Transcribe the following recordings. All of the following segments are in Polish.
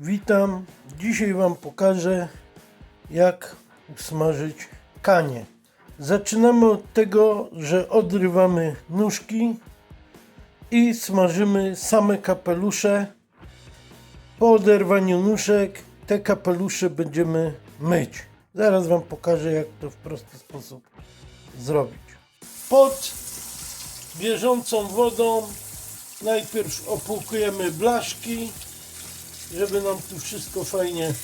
Witam. Dzisiaj Wam pokażę, jak usmażyć kanie. Zaczynamy od tego, że odrywamy nóżki i smażymy same kapelusze. Po oderwaniu nóżek te kapelusze będziemy myć. Zaraz Wam pokażę, jak to w prosty sposób zrobić. Pod bieżącą wodą najpierw opłukujemy blaszki, żeby nam tu wszystko fajnie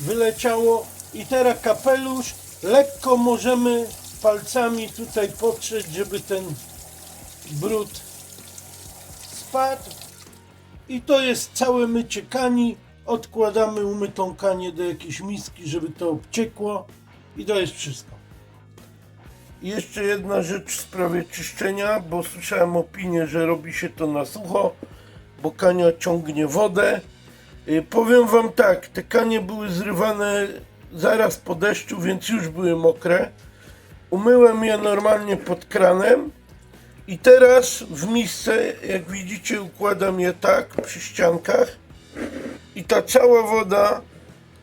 wyleciało. I teraz kapelusz lekko możemy palcami tutaj potrzeć, żeby ten brud spadł. I to jest całe mycie kani. Odkładamy umytą kanię do jakiejś miski, żeby to obciekło. I to jest wszystko. Jeszcze jedna rzecz w sprawie czyszczenia, bo słyszałem opinię, że robi się to na sucho, bo kania ciągnie wodę. Y, Powiem wam tak, te kanie były zrywane zaraz po deszczu, więc już były mokre. Umyłem je normalnie pod kranem i teraz w misce, jak widzicie, układam je tak przy ściankach i ta cała woda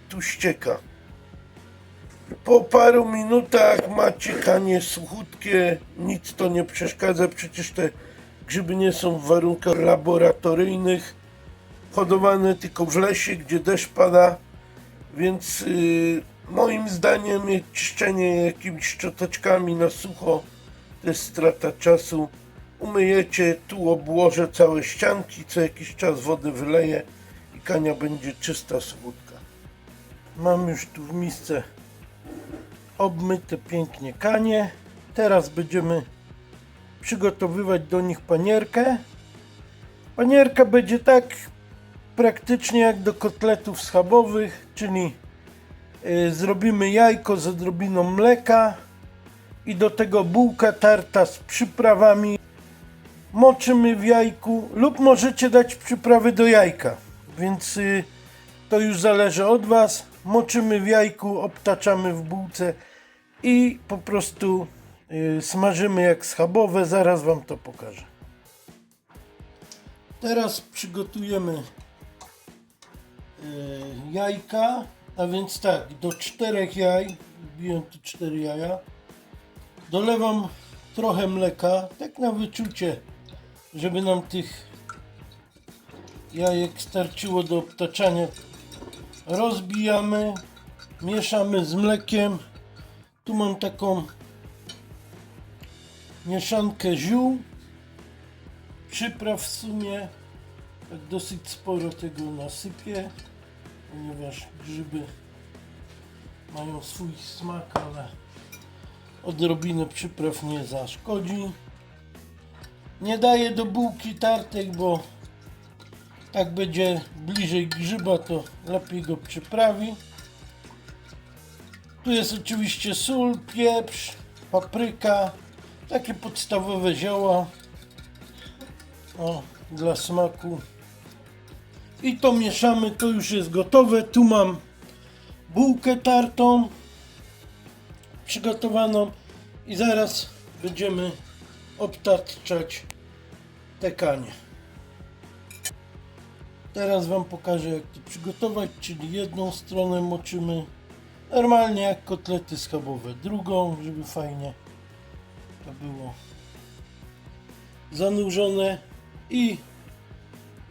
tu ścieka. Po paru minutach macie kanie suchutkie, nic to nie przeszkadza, przecież te grzyby nie są w warunkach laboratoryjnych, hodowane tylko w lesie, gdzie deszcz pada, więc yy, moim zdaniem czyszczenie jakimiś szczoteczkami na sucho to jest strata czasu. Umyjecie, tu obłożę całe ścianki, co jakiś czas wodę wyleję i kania będzie czysta, suchutka. Mam już tu w misce obmyte pięknie kanie. Teraz będziemy przygotowywać do nich panierkę. Panierka będzie tak praktycznie jak do kotletów schabowych, czyli y, zrobimy jajko z odrobiną mleka i do tego bułka tarta z przyprawami. Moczymy w jajku lub możecie dać przyprawy do jajka, więc y, to już zależy od Was. Moczymy w jajku, obtaczamy w bułce i po prostu y, smażymy jak schabowe. Zaraz Wam to pokażę. Teraz przygotujemy jajka, a więc tak, do czterech jaj, wbiłem tu cztery jaja, dolewam trochę mleka, tak na wyczucie, żeby nam tych jajek starczyło do obtaczania. Rozbijamy, mieszamy z mlekiem. Tu mam taką mieszankę ziół, przypraw w sumie, tak dosyć sporo tego nasypię, ponieważ grzyby mają swój smak, ale odrobinę przypraw nie zaszkodzi. Nie daję do bułki tartej, bo jak będzie bliżej grzyba, to lepiej go przyprawi. Tu jest oczywiście sól, pieprz, papryka, takie podstawowe zioła. O, dla smaku. I to mieszamy, to już jest gotowe. Tu mam bułkę tartą przygotowaną i zaraz będziemy obtaczać te kanie. Teraz Wam pokażę jak to przygotować, czyli jedną stronę moczymy normalnie jak kotlety schabowe, drugą, żeby fajnie to było zanurzone i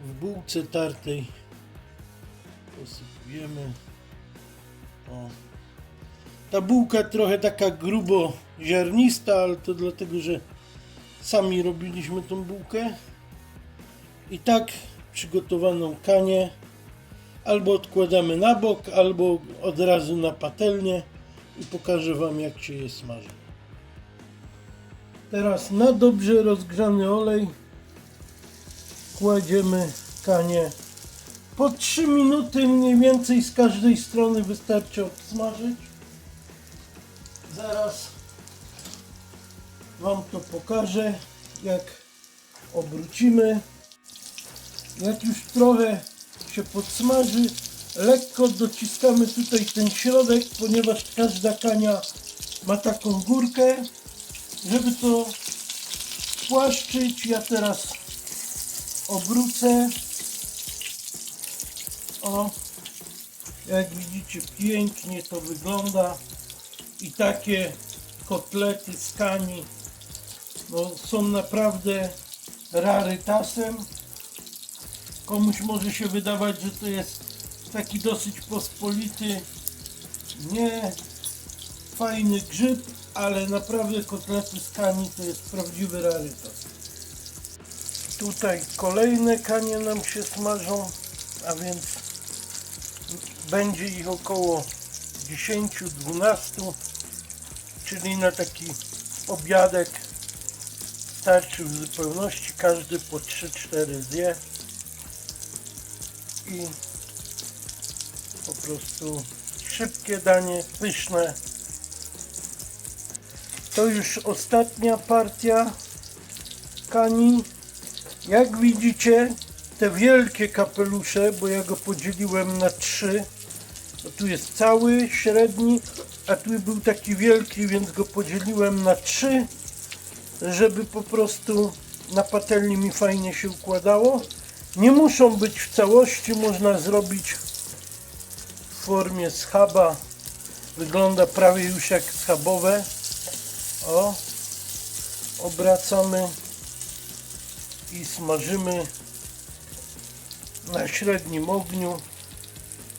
w bułce tartej posypujemy. O. Ta bułka trochę taka grubo ziarnista, ale to dlatego, że sami robiliśmy tą bułkę. I tak przygotowaną kanię albo odkładamy na bok, albo od razu na patelnię i pokażę Wam jak się je smaży. Teraz na dobrze rozgrzany olej kładziemy kanię. Po 3 minuty mniej więcej z każdej strony wystarczy obsmażyć. Zaraz Wam to pokażę jak obrócimy. Jak już trochę się podsmaży, lekko dociskamy tutaj ten środek, ponieważ każda kania ma taką górkę, żeby to spłaszczyć. Ja teraz obrócę. O, jak widzicie pięknie to wygląda i takie kotlety z kani no, są naprawdę rarytasem. Komuś może się wydawać, że to jest taki dosyć pospolity, nie fajny grzyb, ale naprawdę kotlety z kani to jest prawdziwy rarytas. Tutaj kolejne kanie nam się smażą, a więc będzie ich około 10-12, czyli na taki obiadek starczy w zupełności, każdy po 3-4 zje i po prostu szybkie danie, pyszne. To już ostatnia partia kani. Jak widzicie, te wielkie kapelusze, bo ja go podzieliłem na trzy, tu jest cały, średni, a tu był taki wielki, więc go podzieliłem na trzy, żeby po prostu na patelni mi fajnie się układało. Nie muszą być w całości, można zrobić w formie schaba. Wygląda prawie już jak schabowe. O, obracamy i smażymy na średnim ogniu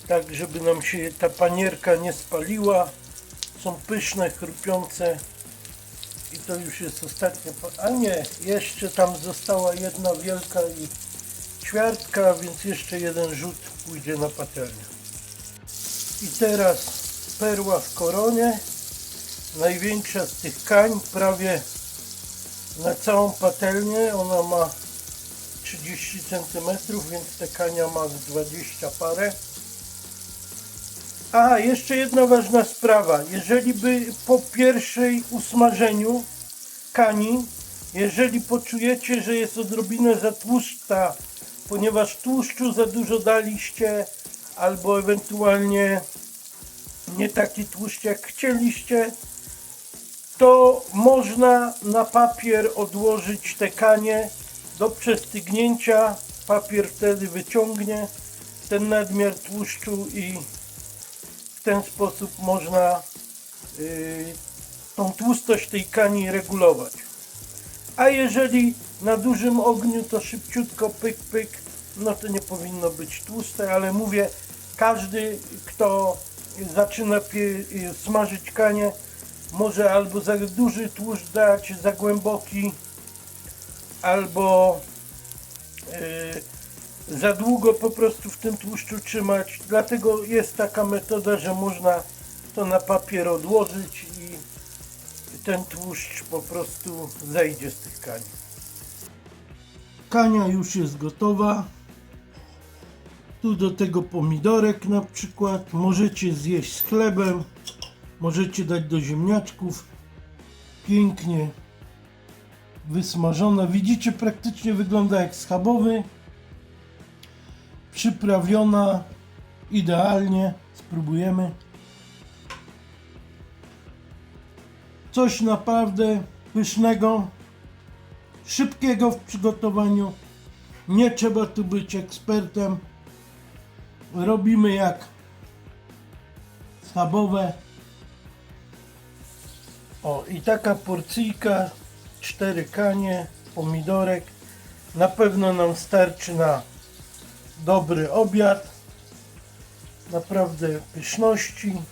tak żeby nam się ta panierka nie spaliła. Są pyszne, chrupiące i to już jest ostatnia a nie, jeszcze tam została jedna wielka i ćwiartka, więc jeszcze jeden rzut pójdzie na patelnię. I teraz perła w koronie największa z tych kań prawie na całą patelnię ona ma 30 cm, więc te kania ma z 20 parę. A, jeszcze jedna ważna sprawa. Jeżeli by po pierwszej usmażeniu kani, jeżeli poczujecie, że jest odrobinę za tłusta, ponieważ tłuszczu za dużo daliście, albo ewentualnie nie taki tłuszcz jak chcieliście, to można na papier odłożyć te kanie do przestygnięcia. Papier wtedy wyciągnie ten nadmiar tłuszczu i w ten sposób można yy, tą tłustość tej kani regulować. A jeżeli na dużym ogniu to szybciutko pyk pyk, no to nie powinno być tłuste, ale mówię, każdy kto zaczyna pie- smażyć kanie może albo za duży tłuszcz dać, za głęboki, albo yy, za długo po prostu w tym tłuszczu trzymać. Dlatego jest taka metoda, że można to na papier odłożyć i ten tłuszcz po prostu zejdzie z tych kani. Kania już jest gotowa. Tu do tego pomidorek na przykład. Możecie zjeść z chlebem. Możecie dać do ziemniaczków. Pięknie wysmażona. Widzicie, praktycznie wygląda jak schabowy. Przyprawiona idealnie. Spróbujemy. Coś naprawdę pysznego, szybkiego w przygotowaniu. Nie trzeba tu być ekspertem. Robimy jak schabowe. O, i taka porcyjka, cztery kanie, pomidorek. Na pewno nam starczy na dobry obiad. Naprawdę pyszności.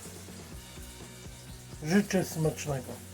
Życzę smacznego.